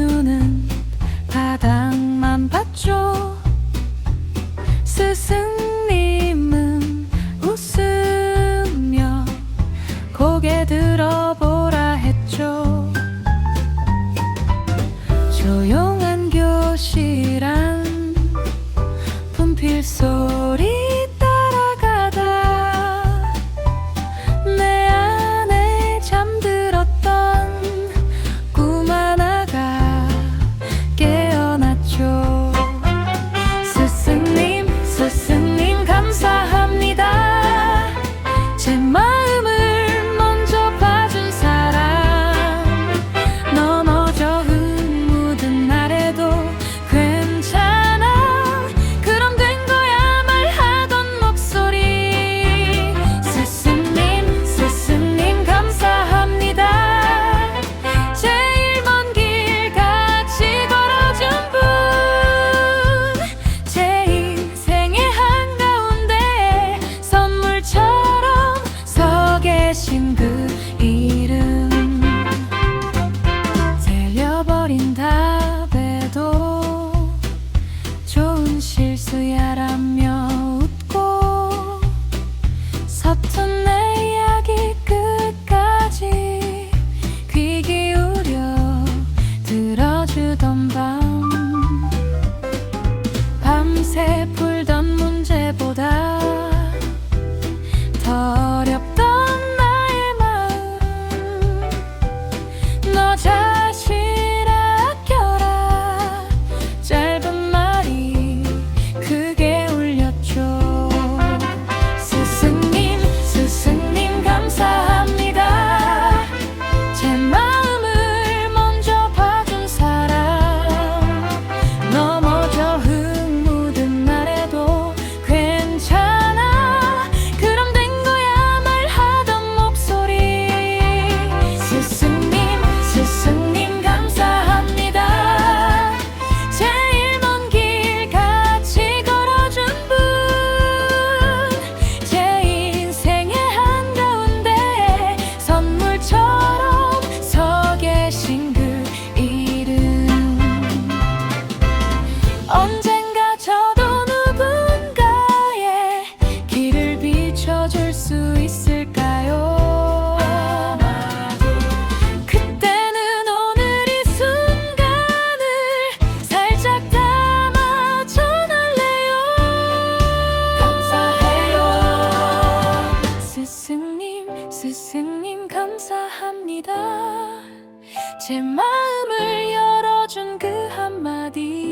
눈은 바닥만 봤죠. 스승님은 웃으며 고개 들어보라 했죠. 조용한 교실 안 분필 속 계신 그 감사합니다. 제 마음을 열어준 그 한마디.